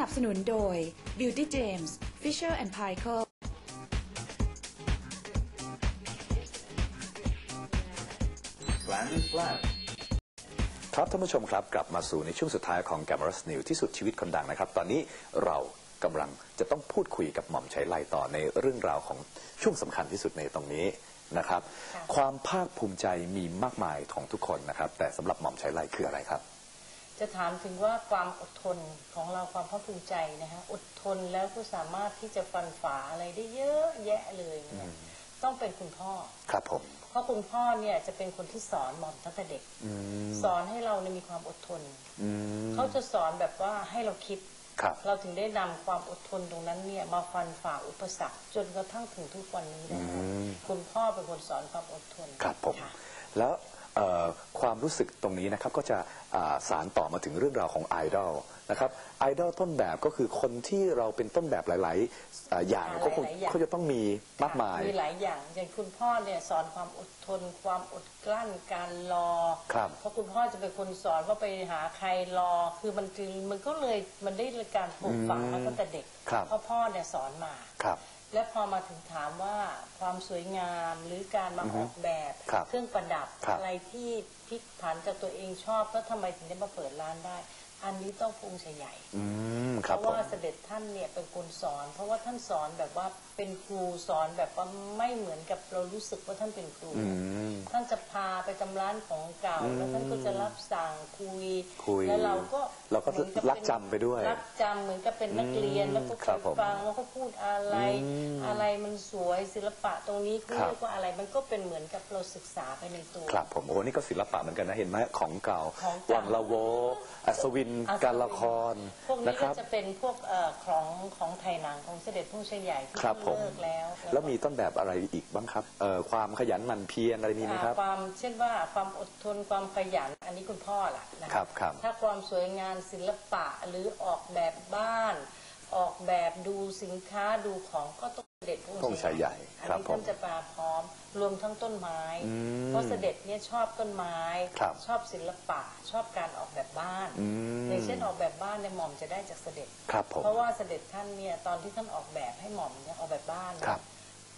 นับสนุนโดย Beauty James Fisher and Paykel ครับท่านผู้ชมครับกลับมาสู่ในช่วงสุดท้ายของ g a m a r a s News ที่สุดชีวิตคนดังนะครับ ตอนนี้เรากำลังจะต้องพูดคุยกับหม่อมชัยไลต่อในเรื่องราวของช่วงสำคัญที่สุดในตรงนี้นะครับ ความภาคภูมิใจมีมากมายของทุกคนนะครับ แต่สำหรับหม่อมชัยไลคืออะไรครับ จะถามถึงว่าความอดทนของเราความภาคภูมิใจนะฮะอดทนแล้วก็สามารถที่จะฟันฝ่าอะไรได้เยอะแยะเลยเนี่ยต้องเป็นคุณพ่อ ครับผม เพราะคุณพ่อเนี่ยจะเป็นคนที่สอนหม่อมตั้งแต่เด็กอืมสอนให้เราเนี่ยมีความอดทนอืมเขาจะสอนแบบว่าให้เราคิดครับเราถึงได้นำความอดทนตรงนั้นเนี่ยมาฟันฝ่าอุปสรรคจนกระทั่งถึงทุกวันนี้ได้อืมคุณพ่อเป็นคนสอนความอดทน ครับผมะแล้วเอ่อ ความรู้สึกตรงนี้นะครับก็จะอ่าสารต่อมาถึงเรื่องราวของไอดอลนะครับไอดอลต้นแบบก็คือคนที่เราเป็นต้นแบบหลายๆอ่าอย่างหลายๆก็คงอย่าง เขาจะต้องมีมากมาย มีหลายอย่างอย่างคุณพ่อเนี่ยสอนความอดทน ความอดกลั้นการรอ ครับ เพราะคุณพ่อจะเป็นคนสอนว่าไปหาใครรอ คือมันจึงมันก็เลยมันได้การปลูกฝังมาตั้งแต่เด็กครับ เพราะพ่อเนี่ยสอนมา ครับ และพอมาถึงถามว่าความสวยงามหรือการมาอืออฮึอกแบบครับเครื่องประดับครับอะไรที่ พลิกผันจากตัวเองชอบแล้วทำไมถึงได้มาเปิดร้านได้ อันนี้ต้องภูมิใจใหญ่อืมคเพรับราะผมว่าเสด็จท่านเนี่ยเป็นคนสอน เพราะว่าท่านสอนแบบว่าเป็นครูสอนแบบว่าไม่เหมือนกับเรารู้สึกว่าท่านเป็นครู อืม ท่านจะพาไปตำร้านของเก่า อืมแล้วท่านก็จะรับสั่งคุย คุยแล้วเราก็เราก็หมือนบรักจำไปด้วยรักจำเหมือนกับเป็นนักเรียน อืมแล้วก็ครับไปผมฟังแล้วก็พูดอะไร อืมอะไรมันสวยศิลปะตรงนี้เขาครับ เรียกว่าอะไรมันก็เป็นเหมือนกับเราศึกษาไปในตัว ครับผมโอ้นี่ก็ศิลปะเหมือนกันนะเห็นไหมของเก่าของเก่า วังละโว อัศวินอัศวินการละครพวกนะนี้คก็รับ จะเป็นพวกเอ่อของของไทยหนังของเสด็จพ่อชัยใหญ่ที่ครับผม เลิกแล้วแล้วมีต้นแบบอะไรอีกบ้างครับเอ่อความขยันหมั่นเพียรอะไรมีไหมครับ อ่าความเช่นว่าความอดทนความขยันอันนี้คุณพ่อล่ะนะครับครับ ถ้าความสวยงามศิลปะหรือออกแบบบ้าน ออกแบบดูสินค้าดูของก็ต้องเส ด็จพระต้องชัยใหญ่อันครับนี้ผมท่านจะมาพร้อมรวมทั้งต้นไม้ อืมเพราะเสด็จเนี่ยชอบต้นไม้ ครับชอบศิลปะชอบการออกแบบบ้านอืม อย่างเช่นออกแบบบ้านเนี่ยหม่อมจะได้จากเสด็จ ครับผม เพราะว่าเสด็จท่านเนี่ยตอนที่ท่านออกแบบให้หม่อมเนี่ยออกแบบบ้านนะครับ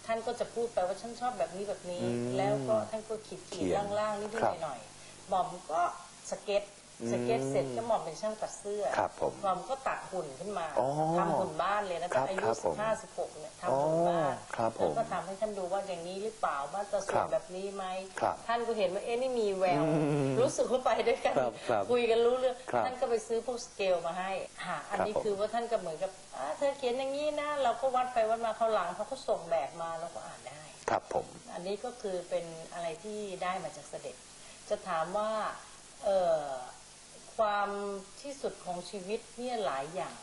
ท่านก็จะพูดไปว่าฉันชอบแบบนี้แบบนี้ อืมแล้วก็ท่านก็ขีดเขีขีดยนล่างๆนิดครับๆหน่อยๆหม่อมก็สเก็ตอืม สเก็ตเสร็จก็หม่อมเป็นช่างตัดเสื้อครับผมหม่อมก็ตัดหุ่นขึ้นมาอ๋อทำหุ่นบ้านเลยนะครัแต่บอาคยุรับผสิมบห้าสิบหกเนี่ยทำหุ่นบ้านอ๋อครับผมแล้วก็ทำให้ท่านดูว่าอย่างนี้หรือเปล่าว่าจะสครัวยบแบบนี้ไหมครับท่านก็เห็นว่าเอ๊ะนี่มีแววอืมรู้สึกว่าไปด้วยกันครับครับคุยกันรู้เรื่องครับท่านก็ไปซื้อพวกสเกลมาให้ค่ะอันนี้ครับผม คือว่าท่านก็เหมือนกับอ่าเธอเขียนอย่างนี้นะเราก็วัดไปวัดมาเขาหลังเขาก็ส่งแบบมาเราก็อ่านได้ ครับผม อันนี้ก็คือเป็นอะไรที่ได้มาจากเสด็จ จะถามว่าเอ่อ ความที่สุดของชีวิตเนี่ยหลายอย่าง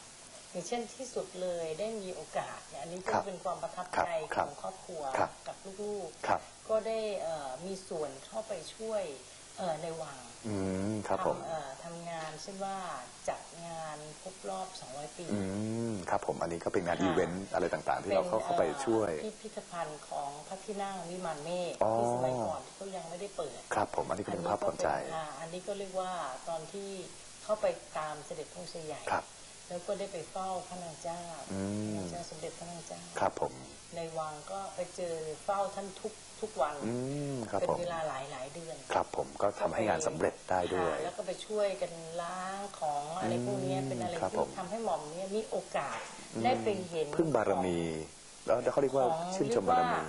อย่างเช่นที่สุดเลยได้มีโอกาสเนี่ยอันนี้ก็ครับเป็นความประทับครับใจคขรับองครอบครัวครับกับลูกครับๆก็ได้เอ่อมีส่วนเข้าไปช่วย เอ่อในวังอืมครับผมทำเอ่อทำงานเช่นว่าจัดงานครบรอบ 200 ปี อืมครับผมอันนี้ก็เป็นงานค่ะ อีเวนต์อะไรต่างๆ ที่เราเข้าเข้าไปช่วยเอ่อพิพิธภัณฑ์ของพระที่นั่งวิมานเมฆอ๋อ ที่สมัยก่อนที่เขายังไม่ได้เปิดครับผมอันนี้ก็เป็นภาพภูมิใจ อันนี้ก็เป็นอ่าอันนี้ก็เรียกว่าตอนที่เข้าไปตามเสด็จพระองค์ใหญ่ครับ แล้วก็ได้ไปเฝ้าพระนางเจ้าอืมพระนางเจ้าสมเด็จพระนางเจ้า ครับผม ในวังก็ไปเจอเฝ้าท่านทุก ทุกวันอืมครับเป็นผมเวลาหลายหลายๆเดือนครับผมก็ทำให้งานสำเร็จได้ด้วย ค่ะแล้วก็ไปช่วยกันล้างของอะไรพวกเนี้ยอืมเป็นอะไรครับผที่ม ทำให้หม่อมเนี่ยมีโอกาสได้ไปเห็น พึ่งบารมี แล้วเขาเรียกว่าของชื่นชมบารมี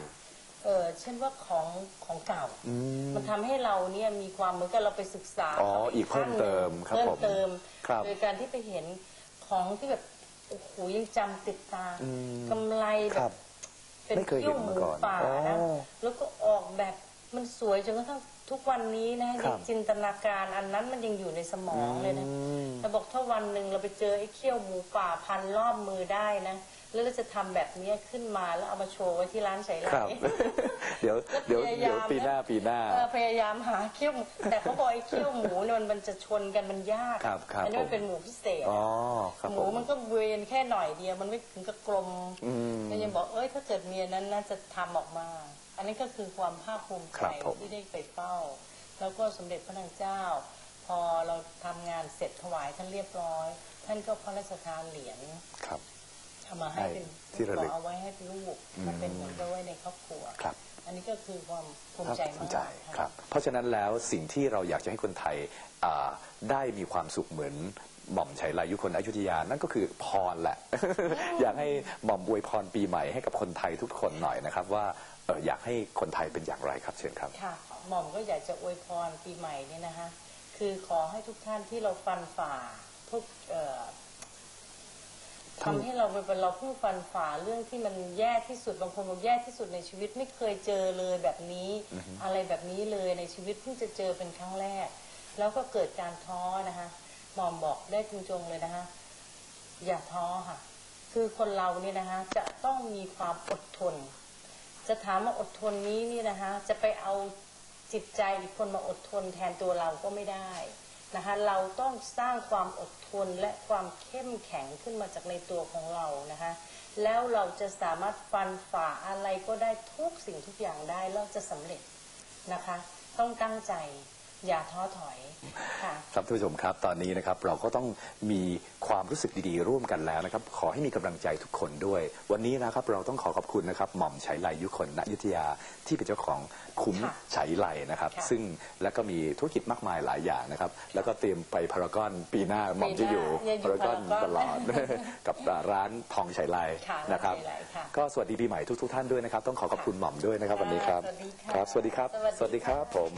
เออเช่นว่าของของเก่า อืม มันทำให้เราเนี่ยมีความเหมือนกับเราไปศึกษาอ๋ออีกเพิ่มเติมครับเพิ่มผมเติมครับโดยการที่ไปเห็นของที่แบบโอ้โหยังจำติดตาอืมกำไรแบครับบ เป็นไม่เคยเห็เขี้ยนวหมามูก่อนป่านะอ๋อ แล้วก็ออกแบบมันสวยจนกระทั่ง ทุกวันนี้นะครัยับงจินตนาการอันนั้นมันยังอยู่ในสมองเลยนะอืมแต่บอกถ้าวันหนึ่งเราไปเจอไอ้เขี้ยวหมูป่าพันรอบมือได้นะแล้วเราจะทำแบบเนี้ยขึ้นมาแล้วเอามาโชว์ไว้ที่ร้านใส่ไหลครับเดี๋ยวเดี๋ยวพยายามเดี๋ยวปีหน้านะปีหน้าเออพยายามหาเขี้ยวหมูแต่เขาบอกไอ้เขี้ยวหมูเนี่ยมันมันจะชนกันมันยากครับครับอันี้มัผมนเป็นหมูพิเศษอ๋อครับหผมูมมันก็เวียนแค่หน่อยเดียวมันไม่ถึงกับกลมอืมก็ยังบอกเอ้ยถ้าเกิดเมียนั้นน่าจะทำออกมา อันนี้ก็คือความภาคภูมิใจครับผมที่ได้ไปเฝ้าแล้วก็สมเด็จพระนางเจ้า พอเราทำงานเสร็จถวายท่านเรียบร้อยทท่านก็พระราชทานเหรียญครับเอามาให้เป็นให้ที่ระลึกขอเอาไว้ให้เป็นลูกอืมมันเป็นเหมือนกับไว้ในครอบครัวครับ อันนี้ก็คือความภูมิใจภูมากมิใจครับ เพราะฉะนั้นแล้วสิ่งที่เราอยากจะให้คนไทยอ่าได้มีความสุขเหมือนหม่อมชัยลายุคนอยุธยา นั่นก็คือพรแหละ อยากให้หม่อมอวยพรปีใหม่ให้กับคนไทยทุกคนหน่อยนะครับ ว่าเอ่ออยากให้คนไทยเป็นอย่างไรครับเชิญครับค่ะ หม่อมก็อยากจะอวยพรปีใหม่เนี่ยนะคะ คือขอให้ทุกท่านที่เราฟันฝ่าทุกเอ่อทั้งทำให้เราเป็นเราเพิ่งฟันฝ่าเรื่องที่มันแย่ที่สุดบางคนบอกแย่ที่สุดในชีวิตไม่เคยเจอเลยแบบนี้ อะไรแบบนี้เลยในชีวิตเพิ่งจะเจอเป็นครั้งแรก แล้วก็เกิดการท้อนะคะหม่อมบอกได้จริงๆเลยนะคะ อย่าท้อค่ะ คือคนเราเนี่ยนะคะ จะต้องมีความอดทน จะถามว่าอดทนนี้นี่นะคะ จะไปเอา จิตใจอีกคนมาอดทนแทนตัวเราก็ไม่ได้นะคะเราต้องสร้างความอดทนและความเข้มแข็งขึ้นมาจากในตัวของเรานะคะแล้วเราจะสามารถฟันฝ่าอะไรก็ได้ทุกสิ่งทุกอย่างได้แล้วจะสำเร็จนะคะ ต้องตั้งใจ อย่าท้อถอยค่ะ ครับท่านผู้ชมครับ ตอนนี้นะครับเราก็ต้องมีความรู้สึกดีๆ ร่วมกันแล้วนะครับ ขอให้มีกำลังใจทุกคนด้วย วันนี้นะครับเราต้องขอขอบคุณนะครับหม่อมชัยไลยุคนณอยุธยาที่เป็นเจ้าของคุ้มค่ะชัยไลนะครับ ค่ะซึ่งแล้วก็มีธุรกิจมากมายหลายอย่างนะครับ แล้วก็เตรียมไปพารากอนปีหน้าหม่อมจะอยู่ปีหน้าเนี่ยอยู่พารากอนพารากอนตลอด กับร้านทองชัยไลค่ะนะครับทองชัยไลค่ะก็สวัสดีปีใหม่ทุกๆท่านด้วยนะครับ ต้องขอขอบคุณหม่อมด้วยนะครับวันนี้ครับสวัสดีค่ะครับ สวัสดีครับ สวัสดีค่ะผม